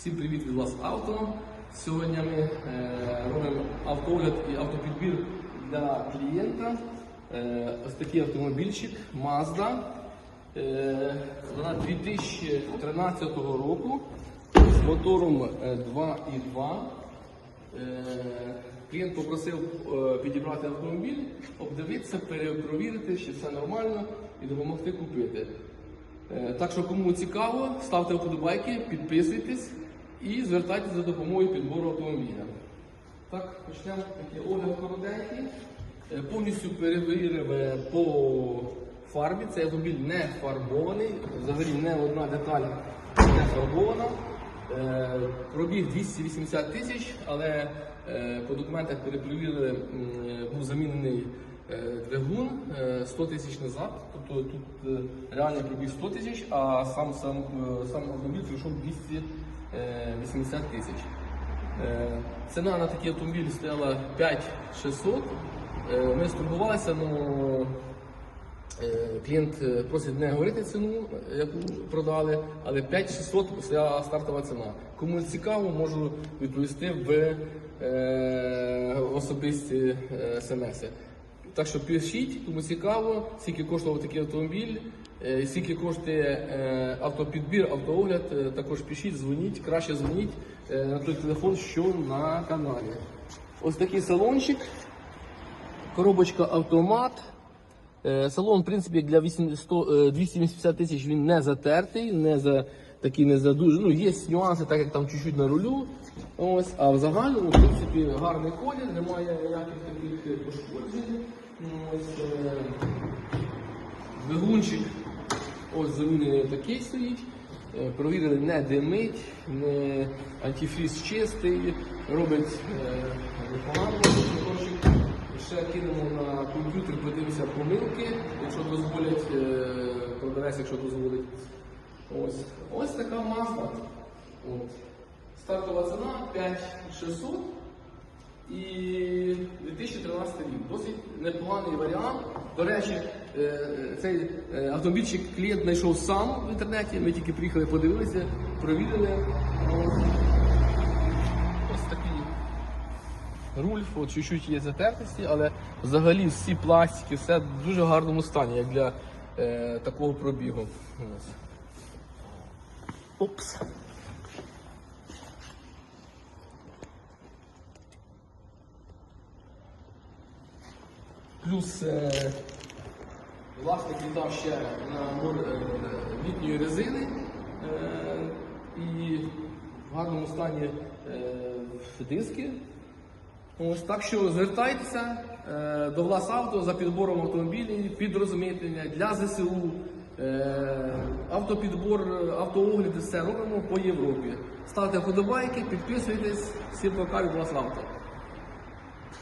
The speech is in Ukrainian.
Всім привіт від вас авто. Сьогодні ми е, робимо автоогляд і автопідбір для клієнта. Е, ось такий автомобільчик Mazda. Е, вона 2013 року з мотором е, 2.2. Е, Клієнт попросив підібрати автомобіль, обдивитися, перепровірити, чи все нормально і допомогти купити. Так що кому цікаво, ставте вподобайки, підписуйтесь і звертайтеся за допомогою підбору автомобіля. Так, почнемо такий огляд коротенький. Е, Повністю перевірив по фарбі. Цей автомобіль не фарбований, взагалі не одна деталь не фарбована. Е, Пробіг 280 тисяч, але е, по документах перепровірили, був замінений двигун е, 100 тисяч назад. Тобто тут реальний пробіг 100 тисяч, а сам, сам, сам автомобіль пройшов 280 тисяч. Е, Ціна на такий автомобіль стояла 5600. Е, Ми стурбувалися, але клієнт е, просить не говорити ціну, яку продали, але 5600 стояла стартова ціна. Кому цікаво, можу відповісти в особисті смс. Так що пишіть, кому цікаво, скільки коштував такий автомобіль, е, скільки коштує е, автопідбір, автоогляд, е, також пишіть, дзвоніть, краще дзвоніть на той телефон, що на каналі. Ось такий салончик, коробочка автомат. Салон, в принципі, для 800, е, 280 тисяч він не затертий, не за такий не. Ну, є нюанси, так як там чуть-чуть на рулю. Ось, а в загальному, в принципі, гарний колір, немає ніяких таких пошкоджень. Ось, е, двигунчик, ось замінений такий стоїть. Е, Провірили, не димить, не антифріз чистий, робить е, непогано. Ще кинемо на комп'ютер, подивимося помилки, якщо дозволять, продавець, якщо дозволить. Ось, ось така Mazda. От. Стартова ціна 5600 і 2013 рік. Досить непоганий варіант. До речі, е, цей е, автомобільчик клієнт знайшов сам в інтернеті. Ми тільки приїхали, подивилися, провірили. Ось такий руль, от чуть-чуть є затертості, але взагалі всі пластики, все в дуже гарному стані, як для е, такого пробігу. Опс. Плюс е, власник віддав ще на е, літньої резини е, і в гарному стані е, диски. Ось так що звертайтеся е, до Влас Авто за підбором автомобілів під для ЗСУ. Е, автопідбор, автоогляди, все робимо по Європі. Ставте вподобайки, підписуйтесь, всім пока від вас Авто.